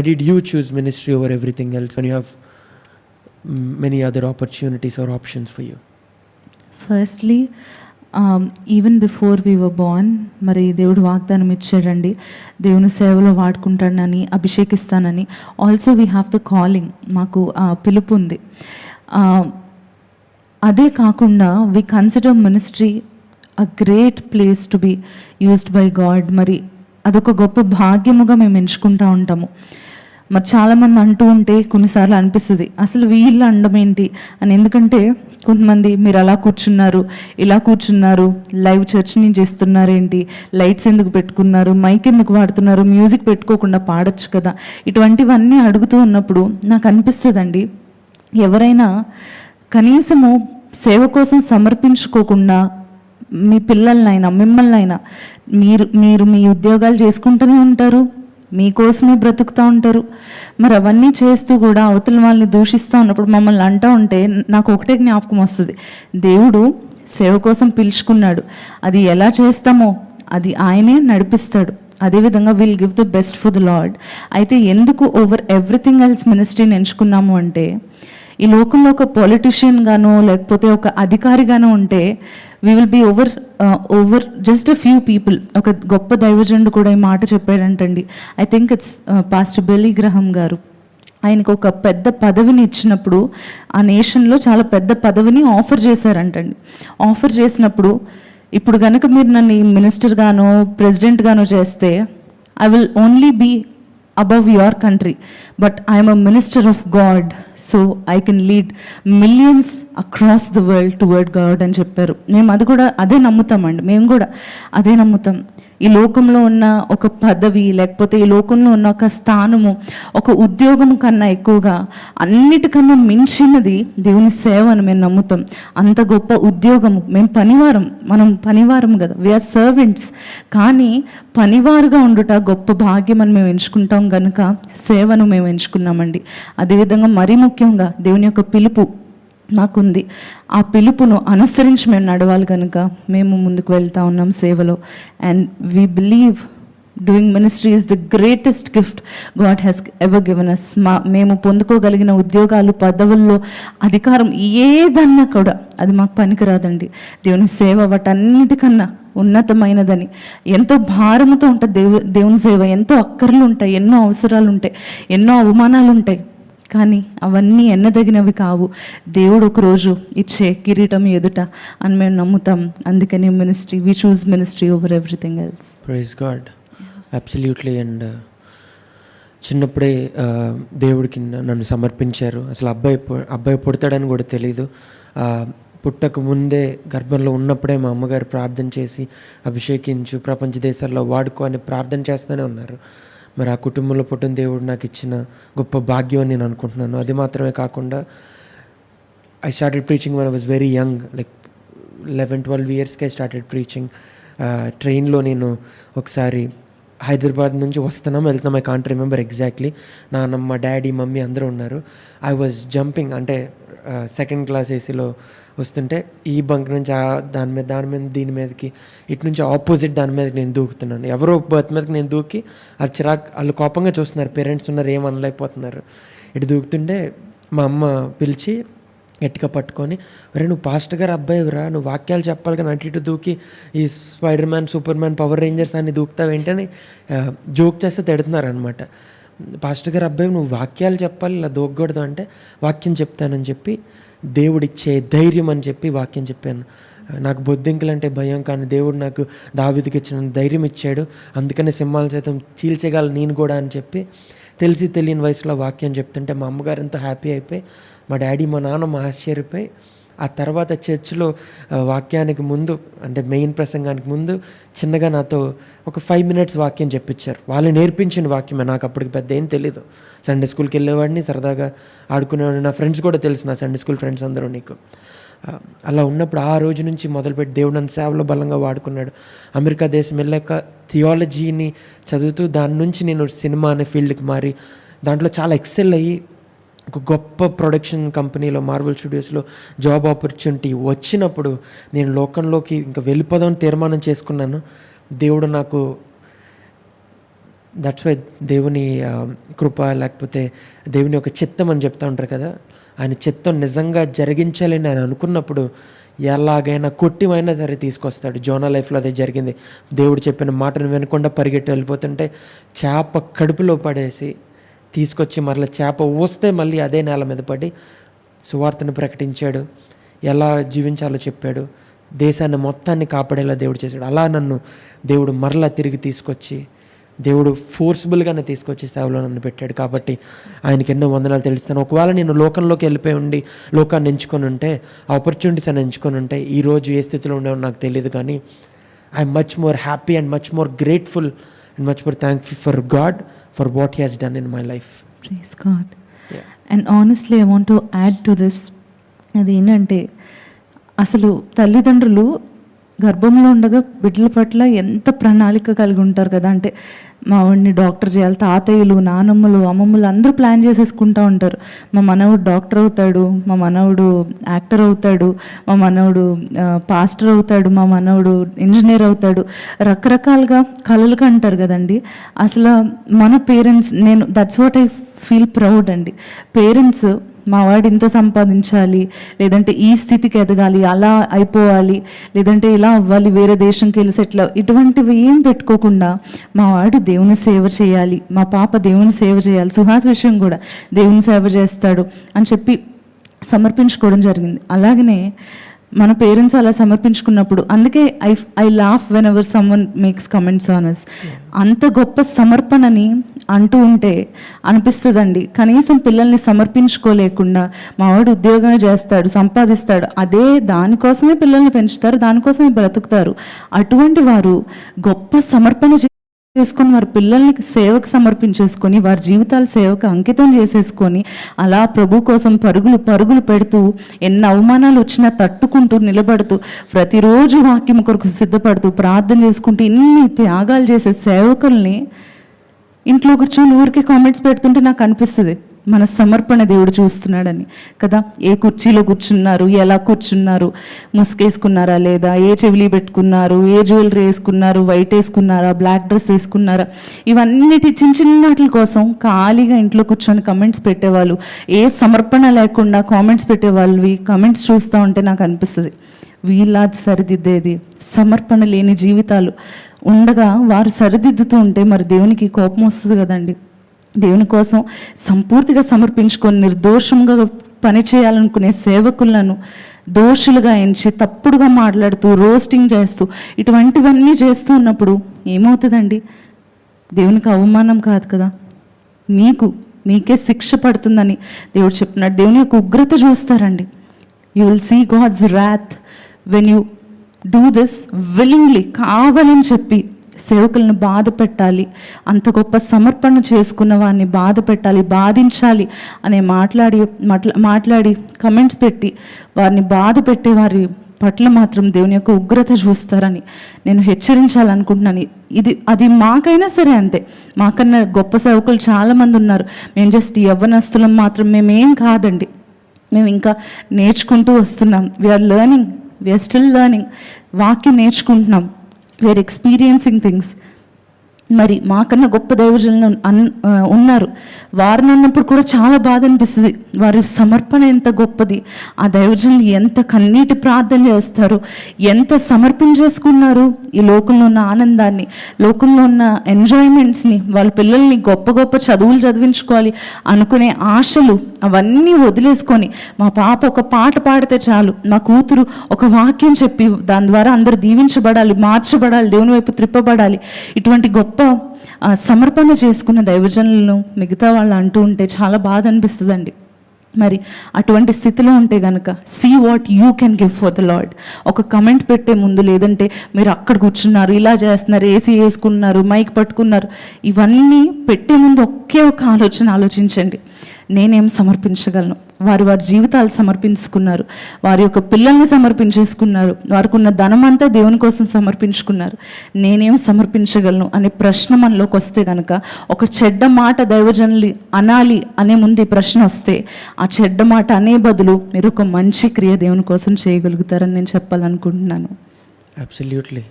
Why did you choose ministry over everything else when you have mm, many other opportunities or options for you? Firstly even before we were born మరి దేవుడు వాగ్దానం ఇచ్చాడండి. దేవుని సేవలో వాడుకుంటానని అభిషేకిస్తానని. Also we have the calling మాకు పిలుపు ఉంది. అదే కాకుండా we consider ministry a great place to be used by God మరి అదొక గొప్ప భాగ్యముగా మేము ఎంచుకుంటూ ఉంటాము. మరి చాలామంది అంటూ ఉంటే కొన్నిసార్లు అనిపిస్తుంది అసలు వీళ్ళు అండం ఏంటి అని. ఎందుకంటే కొంతమంది మీరు అలా కూర్చున్నారు ఇలా కూర్చున్నారు లైవ్ చర్చ్ని చేస్తున్నారేంటి ఏంటి లైట్స్ ఎందుకు పెట్టుకున్నారు మైక్ ఎందుకు వాడుతున్నారు మ్యూజిక్ పెట్టుకోకుండా పాడొచ్చు కదా. ఇటువంటివన్నీ అడుగుతూ ఉన్నప్పుడు నాకు అనిపిస్తుందండి ఎవరైనా కనీసము సేవ కోసం సమర్పించుకోకుండా మీ పిల్లలనైనా మిమ్మల్నైనా మీరు మీరు మీ ఉద్యోగాలు చేసుకుంటూనే ఉంటారు? మీకోసమే బ్రతుకుతూ ఉంటారు. మరి అవన్నీ చేస్తూ కూడా అవతల వాళ్ళని దూషిస్తూ ఉన్నప్పుడు మమ్మల్ని అంటూ ఉంటే నాకు ఒకటే జ్ఞాపకం వస్తుంది. దేవుడు సేవ కోసం పిలుచుకున్నాడు. అది ఎలా చేస్తామో అది ఆయనే నడిపిస్తాడు. అదేవిధంగా will give the best for the Lord అయితే ఎందుకు ఓవర్ ఎవ్రీథింగ్ ఎల్స్ మినిస్ట్రీని ఎంచుకున్నాము అంటే ఈ లోకంలో ఒక పొలిటీషియన్గానో లేకపోతే ఒక అధికారిగానో ఉంటే we will be over over just a few people ఒక గొప్ప దైవజనుడు కూడా ఈ మాట చెప్పాడంటండి. I think it's pastor Billy Graham గారు. ఆయనకు ఒక పెద్ద పదవిని ఇచ్చినప్పుడు ఆ నేషన్లో చాలా పెద్ద పదవిని ఆఫర్ చేశారంటండి. ఆఫర్ చేసినప్పుడు ఇప్పుడు కనుక మీరు నన్ను మినిస్టర్గానో ప్రెసిడెంట్గానో చేస్తే I will only be above your country but I'm a minister of God so I can lead millions across the world toward God అని చెప్పారు. మేము అది కూడా అదే నమ్ముతామండి. మేము కూడా అదే నమ్ముతాం. ఈ లోకంలో ఉన్న ఒక పదవి లేకపోతే ఈ లోకంలో ఉన్న ఒక స్థానము ఒక ఉద్యోగం కన్నా ఎక్కువగా అన్నిటికన్నా మించినది దేవుని సేవ అని మేము నమ్ముతాం. అంత గొప్ప ఉద్యోగము. మేము పనివారం. మనం పనివారం కదా. వీఆర్ సర్వెంట్స్ కానీ పనివారుగా ఉండుట గొప్ప భాగ్యం అని మేము ఎంచుకుంటాం కనుక సేవను మేము ఎంచుకున్నామండి. అదేవిధంగా మరీ ముఖ్యంగా దేవుని యొక్క పిలుపు. మాకుంది. ఆ పిలుపును అనుసరించి మేము నడవాలి కనుక మేము ముందుకు వెళ్తా ఉన్నాం సేవలో. And we believe doing ministry is the greatest gift God has ever given us మా మేము పొందుకోగలిగిన ఉద్యోగాలు పదవుల్లో అధికారం ఏదన్నా కూడా అది మాకు పనికిరాదండి. దేవుని సేవ వాటన్నిటికన్నా ఉన్నతమైనదని. ఎంతో భారముతో ఉంటుంది దేవు దేవుని సేవ ఎంతో అక్కర్లు ఉంటాయి ఎన్నో అవసరాలు ఉంటాయి ఎన్నో అవమానాలు ఉంటాయి. కానీ అవన్నీ ఎన్నదగినవి కావు. దేవుడు ఒకరోజు ఇచ్చే కిరీటం ఎదుట అని మేము నమ్ముతాం. అందుకని ministry we choose ministry over everything else praise God absolutely and చిన్నప్పుడే దేవుడికి నన్ను సమర్పించారు. అసలు అబ్బాయి అబ్బాయి పుడతాడని కూడా తెలీదు. పుట్టక ముందే గర్భంలో ఉన్నప్పుడే మా అమ్మగారు ప్రార్థన చేసి అభిషేకించు ప్రపంచ దేశాల్లో వాడుకో అని ప్రార్థన చేస్తూనే ఉన్నారు. మరి ఆ కుటుంబంలో పుట్టిన దేవుడు నాకు ఇచ్చిన గొప్ప భాగ్యం అని నేను అనుకుంటున్నాను. అది మాత్రమే కాకుండా I started preaching when was very young like eleven twelve ఇయర్స్కి ఐ స్టార్టెడ్ ప్రీచింగ్ ట్రైన్లో నేను ఒకసారి హైదరాబాద్ నుంచి వస్తున్నాం వెళ్తున్నాం ఐ కాంట్ రిమెంబర్ ఎగ్జాక్ట్లీ నాన్నమ్మ డాడీ మమ్మీ అందరూ ఉన్నారు. ఐ వాజ్ జంపింగ్ అంటే సెకండ్ క్లాస్ ఏసీలో వస్తుంటే ఈ బంక్ నుంచి ఆ దాని మీద దాని మీద దీని మీదకి ఇటు నుంచి ఆపోజిట్ దాని మీదకి నేను దూకుతున్నాను. ఎవరో బర్త్ మీదకి నేను దూకి అది చిరాక్ వాళ్ళు కోపంగా చూస్తున్నారు. పేరెంట్స్ ఉన్నారు ఏం అనలేకపోతున్నారు. ఇటు దూకుతుంటే మా అమ్మ పిలిచి గట్టిగా పట్టుకొని రే నువ్వు పాస్ట్ గారు అబ్బాయిరా నువ్వు వాక్యాలు చెప్పాలి కానీ అటు ఇటు దూకి ఈ spider man Superman Power Rangers అన్ని దూకుతావు ఏంటని జోక్ చేస్తే తిడుతున్నారు అనమాట పాస్టర్ గారు అబ్బాయి నువ్వు వాక్యాలు చెప్పాలి ఇలా దోగకూడదు అంటే వాక్యం చెప్తానని చెప్పి దేవుడిచ్చే ధైర్యం అని చెప్పి వాక్యం చెప్పాను. నాకు బొద్దింకలు అంటే భయం కానీ దేవుడు నాకు దావిదికి ఇచ్చిన ధైర్యం ఇచ్చాడు. అందుకనే సింహాల చేతం చీల్చగల నేను కూడా అని చెప్పి తెలిసి తెలియని వయసులో వాక్యం చెప్తుంటే మా అమ్మగారు ఎంతో హ్యాపీ అయిపోయి మా డాడీ మా నాన్న మా ఆశ్చర్యపోయి ఆ తర్వాత చర్చిలో వాక్యానికి ముందు అంటే మెయిన్ ప్రసంగానికి ముందు చిన్నగా నాతో ఒక ఫైవ్ మినిట్స్ వాక్యం చెప్పించారు వాళ్ళు నేర్పించిన వాక్యమే నాకు అప్పటికి పెద్ద ఏం తెలీదు. సండే స్కూల్కి వెళ్ళేవాడిని సరదాగా ఆడుకునేవాడిని. నా ఫ్రెండ్స్ కూడా తెలుసు నా సండే స్కూల్ ఫ్రెండ్స్ అందరూ నీకు. అలా ఉన్నప్పుడు ఆ రోజు నుంచి మొదలుపెట్టి దేవుడు నన్ను సేవలో బలంగా వాడుకున్నాడు. అమెరికా దేశం వెళ్ళాక థియాలజీని చదువుతూ దాని నుంచి నేను సినిమా అనే ఫీల్డ్కి మారి దాంట్లో చాలా ఎక్సెల్ అయ్యి ఒక గొప్ప ప్రొడక్షన్ కంపెనీలో మార్వల్ స్టూడియోస్లో జాబ్ ఆపర్చునిటీ వచ్చినప్పుడు నేను లోకంలోకి ఇంకా వెళ్ళిపోదామని తీర్మానం చేసుకున్నాను. దేవుడు నాకు దట్స్ వై దేవుని కృప లేకపోతే దేవుని యొక్క చిత్తం అని చెప్తా ఉంటారు కదా ఆయన చిత్తం నిజంగా జరిగించాలని ఆయన అనుకున్నప్పుడు ఎలాగైనా కొట్టిమైనా సరే తీసుకొస్తాడు. జోనా లైఫ్లో అదే జరిగింది. దేవుడు చెప్పిన మాటను వినకుండా పరిగెట్టి వెళ్ళిపోతుంటే చేప కడుపులో పడేసి తీసుకొచ్చి మరలా చేప ఊస్తే మళ్ళీ అదే నేల మీద పడి సువార్తను ప్రకటించాడు. ఎలా జీవించాలో చెప్పాడు. దేశాన్ని మొత్తాన్ని కాపాడేలా దేవుడు చేశాడు. అలా నన్ను దేవుడు మరలా తిరిగి తీసుకొచ్చి దేవుడు ఫోర్స్ఫుల్గానే తీసుకొచ్చి సేవలో నన్ను పెట్టాడు. కాబట్టి ఆయనకి ఎన్నో వందనాలు తెలుస్తాను. ఒకవేళ నేను లోకంలోకి వెళ్ళిపోయి ఉండి లోకాన్ని ఎంచుకొని ఉంటే ఆపర్చునిటీస్ అని ఎంచుకొని ఉంటే ఈరోజు ఏ స్థితిలో ఉండేవో నాకు తెలియదు కానీ I'm much more happy and much more grateful and much more thankful for God for what he has done in my life praise God and honestly I want to add to this అదేంటంటే అసలు తల్లిదండ్రులు గర్భంలో ఉండగా బిడ్డల పట్ల ఎంత ప్రణాళిక కలిగి ఉంటారు కదా అంటే మా వాడిని డాక్టర్ చేయాలి తాతయ్యలు నానమ్మలు అమ్మమ్మలు అందరూ ప్లాన్ చేసేసుకుంటూ ఉంటారు. మా మనవుడు డాక్టర్ అవుతాడు మా మనవడు యాక్టర్ అవుతాడు మా మనవుడు పాస్టర్ అవుతాడు మా మనవుడు ఇంజనీర్ అవుతాడు. రకరకాలుగా కళలకు అంటారు కదండి. అసలు మన పేరెంట్స్ నేను that's what I feel proud అండి. పేరెంట్స్ మా వాడు ఇంత సంపాదించాలి లేదంటే ఈ స్థితికి ఎదగాలి అలా అయిపోవాలి లేదంటే ఇలా అవ్వాలి వేరే దేశంకి వెళ్ళి సెటిల్ ఇటువంటివి ఏం పెట్టుకోకుండా మా వాడు దేవుని సేవ చేయాలి మా పాప దేవుని సేవ చేయాలి సుహాస్ విషయం కూడా దేవుని సేవ చేస్తాడు అని చెప్పి సమర్పించుకోవడం జరిగింది. అలాగనే మన పేరెంట్స్ అలా సమర్పించుకున్నప్పుడు అందుకే I I laugh whenever someone makes comments on us అంత గొప్ప సమర్పణని అంటూ ఉంటే అనిపిస్తుందండి. కనీసం పిల్లల్ని సమర్పించుకోలేకుండా మావాడు ఉద్యోగమే చేస్తాడు సంపాదిస్తాడు అదే దానికోసమే పిల్లల్ని పెంచుతారు దానికోసమే బ్రతుకుతారు. అటువంటి వారు గొప్ప సమర్పణ చేసుకొని వారి పిల్లల్ని సేవకు సమర్పించేసుకొని వారి జీవితాల సేవకు అంకితం చేసేసుకొని అలా ప్రభు కోసం పరుగులు పరుగులు పెడుతూ ఎన్ని అవమానాలు వచ్చినా తట్టుకుంటూ నిలబడుతూ ప్రతిరోజు వాక్యం కొరకు సిద్ధపడుతూ ప్రార్థన చేసుకుంటూ ఇన్ని త్యాగాలు చేసే సేవకుల్ని ఇంట్లో కూర్చొని ఊరికే కామెంట్స్ పెడుతుంటే నాకు అనిపిస్తుంది. మన సమర్పణ దేవుడు చూస్తున్నాడని. కదా? ఏ కుర్చీలో కూర్చున్నారు? ఎలా కూర్చున్నారు? ముసుగేసుకున్నారా లేదా? ఏ చెవిలి పెట్టుకున్నారు? ఏ జ్యువెలరీ వేసుకున్నారు? వైట్ వేసుకున్నారా? బ్లాక్ డ్రెస్ వేసుకున్నారా? ఇవన్నిటి చిన్న చిన్న వాటి కోసం ఖాళీగా ఇంట్లో కూర్చొని కమెంట్స్ పెట్టేవాళ్ళు. ఏ సమర్పణ లేకుండా కామెంట్స్ పెట్టేవాళ్ళవి కమెంట్స్ చూస్తూ ఉంటే నాకు అనిపిస్తుంది. వీళ్ళ సరిదిద్దేది. సమర్పణ లేని జీవితాలు. ఉండగా వారు సరిదిద్దుతూ ఉంటే మరి దేవునికి కోపం వస్తుంది కదండి. దేవుని కోసం సంపూర్తిగా సమర్పించుకొని నిర్దోషంగా పని చేయాలనుకునే సేవకులను దోషులుగా ఎంచి తప్పుడుగా మాట్లాడుతూ రోస్టింగ్ చేస్తూ ఇటువంటివన్నీ చేస్తూ ఉన్నప్పుడు ఏమవుతుందండి? దేవునికి అవమానం కాదు కదా? మీకు మీకే శిక్ష పడుతుందని దేవుడు చెప్తున్నాడు. దేవుని యొక్క ఉగ్రత చూస్తారండి. You will see God's wrath when you do this willingly కావాలని చెప్పి సేవకులను బాధ పెట్టాలి అంత గొప్ప సమర్పణ చేసుకున్న వారిని బాధ పెట్టాలి బాధించాలి అనే మాట్లాడి మాట్లా మాట్లాడి కమెంట్స్ పెట్టి వారిని బాధ పెట్టే వారి పట్ల మాత్రం దేవుని యొక్క ఉగ్రత చూస్తారని నేను హెచ్చరించాలనుకుంటున్నాను. ఇది అది మాకైనా సరే అంతే. మాకన్నా గొప్ప సేవకులు చాలామంది ఉన్నారు. మేము జస్ట్ యవ్వనస్తులం మాత్రం మేమేం కాదండి. మేము ఇంకా నేర్చుకుంటూ వస్తున్నాం. We are learning we are still learning వాక్యం నేర్చుకుంటున్నాం. we are experiencing things. మరి మాకన్నా గొప్ప దైవజనులు అన్ ఉన్నారు. వారిని అన్నప్పుడు కూడా చాలా బాధ అనిపిస్తుంది. వారి సమర్పణ ఎంత గొప్పది. ఆ దైవజనులు ఎంత కన్నీటి ప్రార్థన చేస్తారు. ఎంత సమర్పణ చేసుకున్నారు ఈ లోకంలో ఉన్న ఆనందాన్ని లోకంలో ఉన్న ఎంజాయ్మెంట్స్ని వాళ్ళ పిల్లల్ని గొప్ప గొప్ప చదువులు చదివించుకోవాలి అనుకునే ఆశలు అవన్నీ వదిలేసుకొని మా పాప ఒక పాట పాడితే చాలు మా కూతురు ఒక వాక్యం చెప్పి దాని ద్వారా అందరూ దీవించబడాలి మార్చబడాలి దేవుని వైపు త్రిప్పబడాలి. ఇటువంటి గొప్ప గొప్ప సమర్పణ చేసుకున్న దైవజనులను మిగతా వాళ్ళు అంటూ ఉంటే చాలా బాధ అనిపిస్తుందండి. మరి అటువంటి స్థితిలో ఉంటే కనుక see what you can give for the Lord ఒక కమెంట్ పెట్టే ముందు లేదంటే మీరు అక్కడ కూర్చున్నారు ఇలా చేస్తున్నారు ఏసీ వేసుకున్నారు మైక్ పట్టుకున్నారు ఇవన్నీ పెట్టే ముందు ఒకే ఒక ఆలోచన ఆలోచించండి. నేనేం సమర్పించగలను? వారు వారి జీవితాలు సమర్పించుకున్నారు. వారి యొక్క పిల్లల్ని సమర్పించేసుకున్నారు. వారికి ఉన్న ధనం అంతా దేవుని కోసం సమర్పించుకున్నారు. నేనేం సమర్పించగలను అనే ప్రశ్న మనలోకి వస్తే కనుక ఒక చెడ్డ మాట దైవజనులు అనాలి అనే ముందు ఈ ప్రశ్న వస్తే ఆ చెడ్డ మాట అనే బదులు మీరు ఒక మంచి క్రియ దేవుని కోసం చేయగలుగుతారని నేను చెప్పాలనుకుంటున్నాను. అబ్సల్యూట్లీ